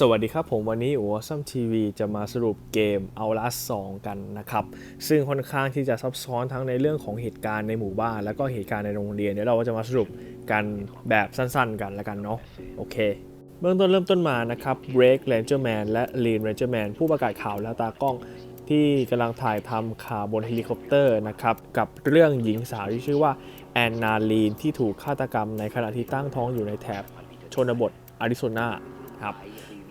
สวัสดีครับผมวันนี้อัวซัมทีวีจะมาสรุปเกมเอาลัส2กันนะครับ ซึ่งค่อนข้างที่จะซับซ้อนทั้งในเรื่องของเหตุการณ์ในหมู่บ้าน แล้วก็เหตุการณ์ในโรงเรียนเดี๋ยวเราก็จะมาสรุปกันแบบสั้นๆ กันแล้วกันเนาะโอเค เบื้องต้นเริ่มต้นมานะครับ Break Rangerman และ Lean Rangerman ผู้ประกาศข่าวและตากล้องที่กำลังถ่ายทำข่าวบนเฮลิคอปเตอร์นะครับ กับเรื่องหญิงสาวที่ชื่อว่าแอนนาลีนที่ถูกฆาตกรรมในขณะที่ตั้งท้องอยู่ในแถบชนบทอาริโซนาครับ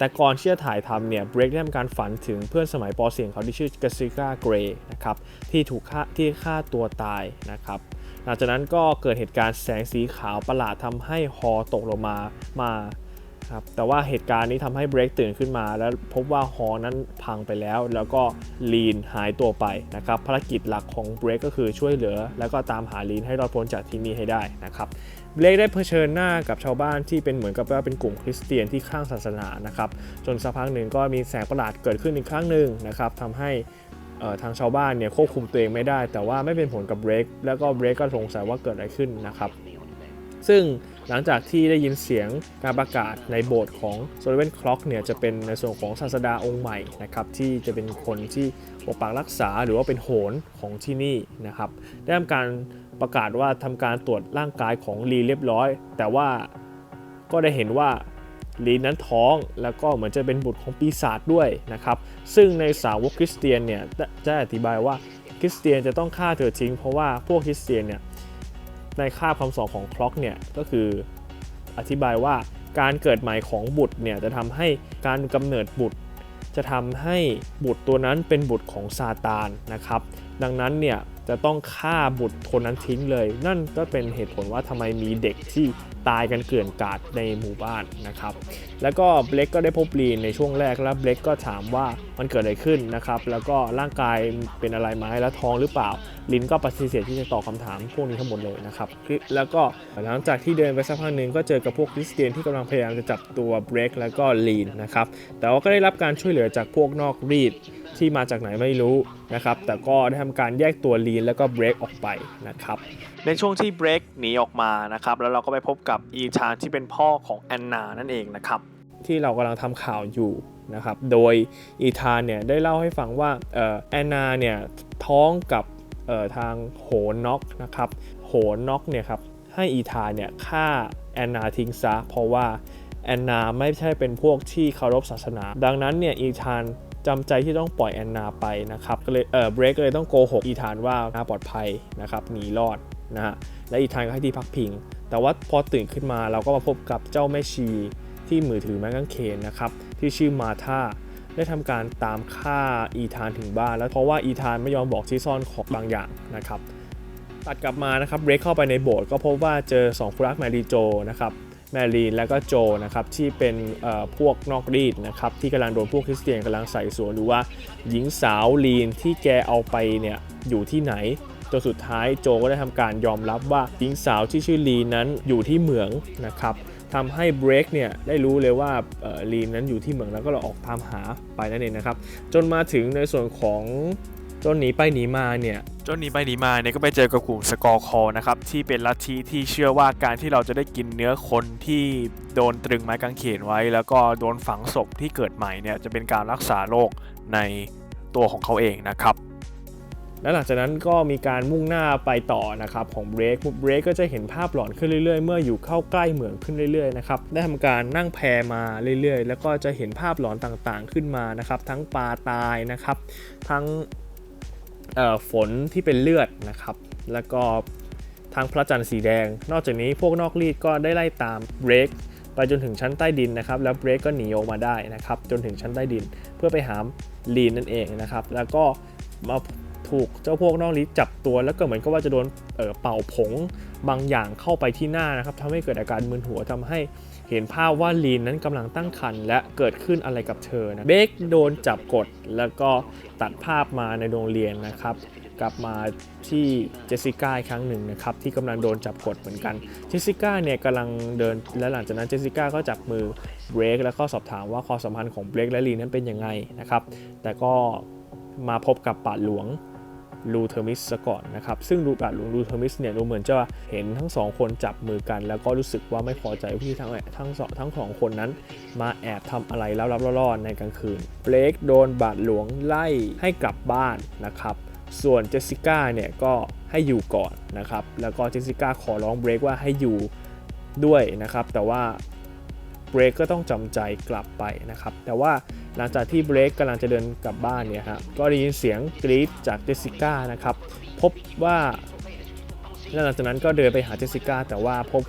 แต่ก่อนที่จะถ่ายทำเนี่ยเบรกได้ทำการฝันถึงเพื่อนสมัยป .4 ของเขาที่ชื่อกาซิก้าเกรย์นะครับที่ถูกฆ่าที่ฆ่าตัวตายนะครับหลังจากนั้นก็เกิดเหตุการณ์แสงสีขาวประหลาดทำให้ฮอตกลงมามาครับแต่ว่าเหตุการณ์นี้ทำให้เบรกตื่นขึ้นมา แล้วพบว่าฮอนั้นพังไปแล้ว แล้วก็ลีนหายตัวไปนะครับภารกิจหลักของเบรกก็คือช่วยเหลือ แล้วก็ตามหาลีนให้รอดพ้นจากที่นี่ให้ได้นะครับ เบลกได้เผชิญหน้ากับชาวบ้านที่เป็นเหมือนกับว่าเป็นกลุ่มคริสเตียนที่ข้างศาสนานะครับจนสักพักหนึ่งก็มีแสงประหลาดเกิดขึ้นอีกครั้งหนึ่งนะครับทำให้ทางชาวบ้านเนี่ยควบคุมตัวเองไม่ได้ แต่ว่าไม่เป็นผลกับเบรกแล้วก็เบรกก็สงสัยว่าเกิดอะไรขึ้นนะครับ ซึ่งหลังจากที่ได้ยินเสียงการประกาศในโบสถ์ของโซลเวนคล็อกเนี่ยจะเป็นในส่วนของศาสดาองค์ใหม่นะครับที่จะเป็นคนที่ปกปักรักษาหรือว่าเป็นโหนของที่นี่นะครับได้ทำการ ประกาศว่าทำการตรวจร่างกายของลีเรียบร้อย แต่ว่าก็ได้เห็นว่าลีนั้นท้องแล้วก็เหมือนจะเป็นบุตรของปีศาจด้วยนะครับ ซึ่งในสาวกคริสเตียนเนี่ยได้ได้อธิบายว่าคริสเตียนจะต้องฆ่าเธอทิ้งเพราะว่าพวกคริสเตียนเนี่ยในค่าคำสอนของคล็อกเนี่ยก็คืออธิบายว่าการเกิดใหม่ของบุตรเนี่ยจะทำให้การกำเนิดบุตร จะทำให้บุตรตัวนั้นเป็นบุตรของซาตานนะครับ ดังนั้นเนี่ย จะต้องฆ่าบุตรคนนั้นทิ้งเลย นั่นก็เป็นเหตุผลว่าทำไมมีเด็กที่ตายกันเกลื่อนกาดในหมู่บ้านนะครับ แล้วก็เบลกก็ได้พบลีนในช่วงแรกแล้วเบลกก็ถามว่ามันเกิดอะไรขึ้นนะครับ แล้วก็ร่างกายเป็นอะไรไหมแล้วท้องหรือเปล่า ลินก็ปฏิเสธที่จะตอบคำถามพวกนี้ทั้งหมดเลยนะครับ แล้วก็หลังจากที่เดินไปสักพักหนึ่งก็เจอกับพวกคริสเตียนที่กำลังพยายามจะจับตัวเบรกแล้วก็ลีนนะครับ แต่ว่าก็ได้รับการช่วยเหลือจากพวกนอกรีดที่มาจากไหนไม่รู้นะครับ แต่ก็ได้ทำการแยกตัวลีนแล้วก็เบรกออกไปนะครับในช่วงที่เบรกหนีออกมานะครับแล้วเราก็ไปพบกับอีธานที่เป็นพ่อของแอนนานั่นเองนะครับที่เรากำลังทำข่าวอยู่นะครับโดยอีธานเนี่ยได้เล่าให้ฟังว่าแอนนาเนี่ยท้องกับทางโหนน็อกนะครับโหนน็อกเนี่ยครับให้อีธานเนี่ยฆ่าแอนนาทิ้งซะเพราะว่าแอนนาไม่ใช่เป็นพวกที่เคารพศาสนา ดังนั้นเนี่ยอีธานจำใจที่ต้องปล่อยแอนนาไปนะครับก็เลยเออเบรกเลยต้องโกหกอีธานว่านาปลอดภัยนะครับหนีรอด นะฮะและอีธานก็ให้ที่พักพิง แต่ว่าพอตื่นขึ้นมาเราก็มาพบกับเจ้าแม่ชีที่มือถือไม้กางเขนนะครับที่ชื่อมาธาได้ทำการตามฆ่าอีธานถึงบ้าน แล้วเพราะว่าอีธานไม่ยอมบอกที่ซ่อนของบางอย่างนะครับตัดกลับมานะครับเบรกเข้าไปในโบสถ์ก็พบว่าเจอ2คู่รักแมรี่โจนะครับแมรีและก็โจนะครับที่เป็นพวกนอกรีดนะครับที่กำลังโดนพวกคริสเตียนกำลังใส่สวนดูว่าหญิงสาวลีนที่แกเอาไปเนี่ยอยู่ที่ไหน จนสุดท้ายโจก็ได้ทำการยอมรับว่าหญิงสาวที่ชื่อลีนั้นอยู่ที่เหมืองนะครับทำให้เบรกเนี่ยได้รู้เลยว่าเออลีนนั้นอยู่ที่เหมืองแล้วก็เราออกตามหาไปนั่นเองนะครับ จนมาถึงในส่วนของจนหนีไปหนีมาเนี่ยจนหนีไปหนีมาเนี่ยก็ไปเจอกับกลุ่มสกอร์คอนะครับที่เป็นลัทธิที่เชื่อว่าการที่เราจะได้กินเนื้อคนที่โดนตรึงไม้กางเขนไว้ แล้วก็โดนฝังศพที่เกิดใหม่เนี่ยจะเป็นการรักษาโรคในตัวของเขาเองนะครับ และหลังจากนั้นก็มีการมุ่งหน้าไปต่อนะครับของเบรกเบรกก็จะเห็นภาพหลอนขึ้นเรื่อยๆ เมื่ออยู่เข้าใกล้เหมืองขึ้นเรื่อยๆนะครับได้ทำการนั่งแพมาเรื่อยๆ แล้วก็จะเห็นภาพหลอนต่างๆขึ้นมานะครับทั้งปลาตายนะครับทั้งฝนที่เป็นเลือดนะครับแล้วก็ทั้งพระจันทร์สีแดง นอกจากนี้พวกนอกรีดก็ได้ไล่ตามเบรกไปจนถึงชั้นใต้ดินนะครับ แล้วเบรกก็หนีออกมาได้นะครับ จนถึงชั้นใต้ดิน เพื่อไปหาลีนนั่นเองนะครับ แล้วก็มา ถูกเจ้าพวกนอกรีดจับตัวแล้วก็เหมือนกับว่าจะโดนเเป่าผงบางอย่างเข้าไปที่หน้านะครับทำให้เกิดอาการมึนหัวทำให้เห็นภาพว่าลีนนั้นกำลังตั้งครรภ์และเกิดขึ้นอะไรกับเธอนะเบคโดนจับกดแล้วก็ตัดภาพมาในโรงเรียนนะครับกลับมาที่เจสสิก้าอีกครั้งหนึ่งนะครับที่กำลังโดนจับกดเหมือนกันเจสสิก้าเนี่ยกำลังเดินและหลังจากนั้นเจสสิก้าก็จับมือเบรกแล้วก็สอบถามว่าความสัมพันธ์ของเบรกและลีนนั้นเป็นยังไงนะครับแต่ก็มาพบกับป่าหลวง ลูเทอร์มิสก่อนนะครับ ซึ่งดูบาทหลวงลูเทอร์มิสเนี่ยดูเหมือนจะเห็นทั้งสองคนจับมือกัน แล้วก็รู้สึกว่าไม่พอใจที่ทั้งทั้งสองทั้งสองคนนั้น มาแอบทำอะไรลับๆล่อๆในกลางคืนเบรกโดนบาทหลวงไล่ให้กลับบ้านนะครับ ส่วนเจสสิก้าเนี่ยก็ให้อยู่ก่อนนะครับ แล้วก็เจสสิก้าขอร้องเบรกว่าให้อยู่ด้วยนะครับ แต่ว่าเบรกก็ต้องจำใจกลับไปนะครับ แต่ว่า หลังจากที่เบรกกำลังจะเดินกลับบ้านเนี่ยฮะก็ได้ยินเสียงกรี๊ดจากเจสสิก้านะครับพบว่าหลังจากนั้นก็เดินไปหาเจสสิก้าแต่ว่าพบ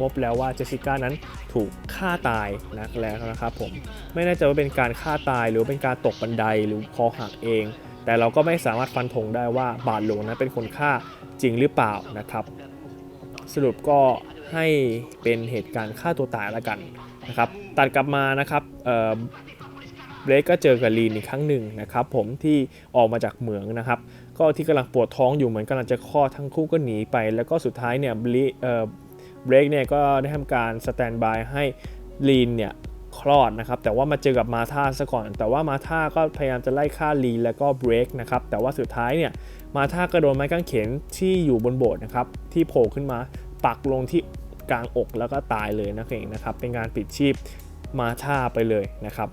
พบแล้วว่าเจสสิก้านั้นถูกฆ่าตายนะแล้วนะครับผมไม่แน่ใจว่าเป็นการฆ่าตายหรือเป็นการตกบันไดหรือคอหักเอง แต่เราก็ไม่สามารถฟันธงได้ว่าบาทหลวงนั้นเป็นคนฆ่าจริงหรือเปล่านะครับ สรุปก็ให้เป็นเหตุการณ์ฆ่าตัวตายล้วกันนะครับตัดกลับมานะครับ เบรกก็เจอกับลีนอีกครั้งหนึ่งนะครับผมที่ออกมาจากเหมืองนะครับ ก็ที่กำลังปวดท้องอยู่เหมือนกำลังจะคลอดทั้งคู่ก็หนีไป แล้วก็สุดท้ายเนี่ยเบรกเนี่ยก็ได้ทำการสแตนบายให้ลีนเนี่ยคลอดนะครับแต่ว่ามาเจอกับมาธาซะก่อน แต่ว่ามาธาก็พยายามจะไล่ฆ่าลีนแล้วก็เบรกนะครับแต่ว่าสุดท้ายเนี่ยมาธาก็โดนไม้กางเขนที่อยู่บนโบสถ์นะครับที่โผล่ขึ้นมาปักลงที่กลางอกแล้วก็ตายเลยนั่นเองนะครับเป็นการปิดชีพมาธาไปเลยนะครับ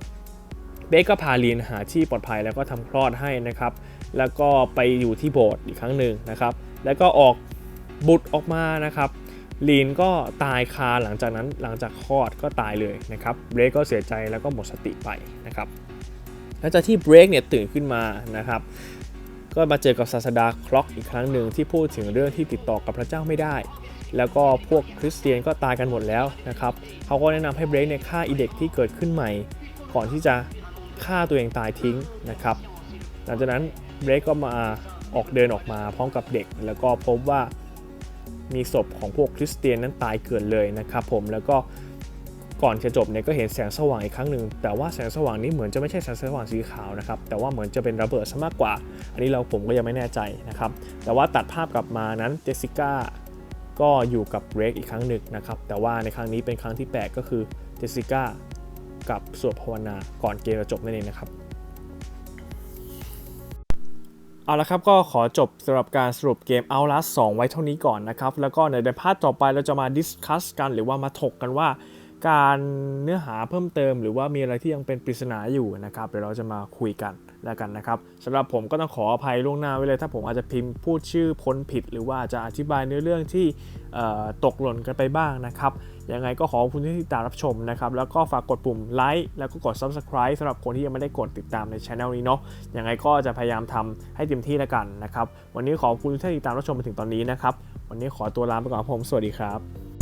บคก็พาลีนหาที่ปลอดภัยแล้วก็ทำคลอดให้นะครับ แล้วก็ไปอยู่ที่โบสถ์อีกครั้งหนึ่งนะครับ แล้วก็ออกบุตรออกมานะครับลีนก็ตายคาหลังจากนั้นหลังจากคลอดก็ตายเลยนะครับเบรกก็เสียใจแล้วก็หมดสติไปนะครับหลังจากที่เบรกเนี่ยตื่นขึ้นมานะครับก็มาเจอกับศาสดาคล็อกอีกครั้งหนึ่งที่พูดถึงเรื่องที่ติดต่อกับพระเจ้าไม่ได้ แล้วก็พวกคริสเตียนก็ตายกันหมดแล้วนะครับเขาก็แนะนำให้เบรกเนี่ยฆ่าอีเด็กที่เกิดขึ้นใหม่ ก่อนที่จะ ฆ่าตัวเองตายทิ้งนะครับ หลังจากนั้นเบรกก็มาออกเดินออกมาพร้อมกับเด็ก แล้วก็พบว่ามีศพของพวกคริสเตียนนั้นตายเกลื่อนเลยนะครับผมแล้วก็ก่อนจะจบเนี่ยก็เห็นแสงสว่างอีกครั้งหนึ่งแต่ว่าแสงสว่างนี้เหมือนจะไม่ใช่แสงสว่างสีขาวนะครับแต่ว่าเหมือนจะเป็นระเบิดซะมากกว่า อันนี้เราผมก็ยังไม่แน่ใจนะครับแต่ว่าตัดภาพกลับมานั้นเจสสิก้าก็อยู่กับเบรกอีกครั้งหนึ่งนะครับแต่ว่าในครั้งนี้เป็นครั้งที่ 8 ก็คือเจสสิก้า กับสวดภาวนาก่อนเกมจะจบนั่นเองนะครับเอาละครับก็ขอจบสำหรับการสรุปเกม Outlast 2 ไว้เท่านี้ก่อนนะครับ แล้วก็ในพาร์ทต่อไปเราจะมาดิสคัสกันหรือว่ามาถกกันว่า การเนื้อหาเพิ่มเติม หรือว่ามีอะไรที่ยังเป็นปริศนาอยู่นะครับเดี๋ยวเราจะมาคุยกันแล้วกันนะครับสำหรับผมก็ต้องขออภัยล่วงหน้าไว้เลย ถ้าผมอาจจะพิมพ์พูดชื่อพ้นผิด หรือว่าจะอธิบายเนื้อเรื่องที่ตกหล่นกันไปบ้างนะครับยังไงก็ขอขอบคุณที่ติดตามรับชมนะครับแล้วก็ฝากกดปุ่มไลค์แล้วก็กด Subscribe สำหรับคนที่ยังไม่ได้กดติดตามในช anel นี้เนาะยังไงก็จะพยายามทำให้เต็มที่แล้วกันนะครับวันนี้ขอบคุณที่ติดตามรับชมมาถึงตอนนี้นะครับวันนี้ขอตัวลาไปก่อนผมสวัสดีครับ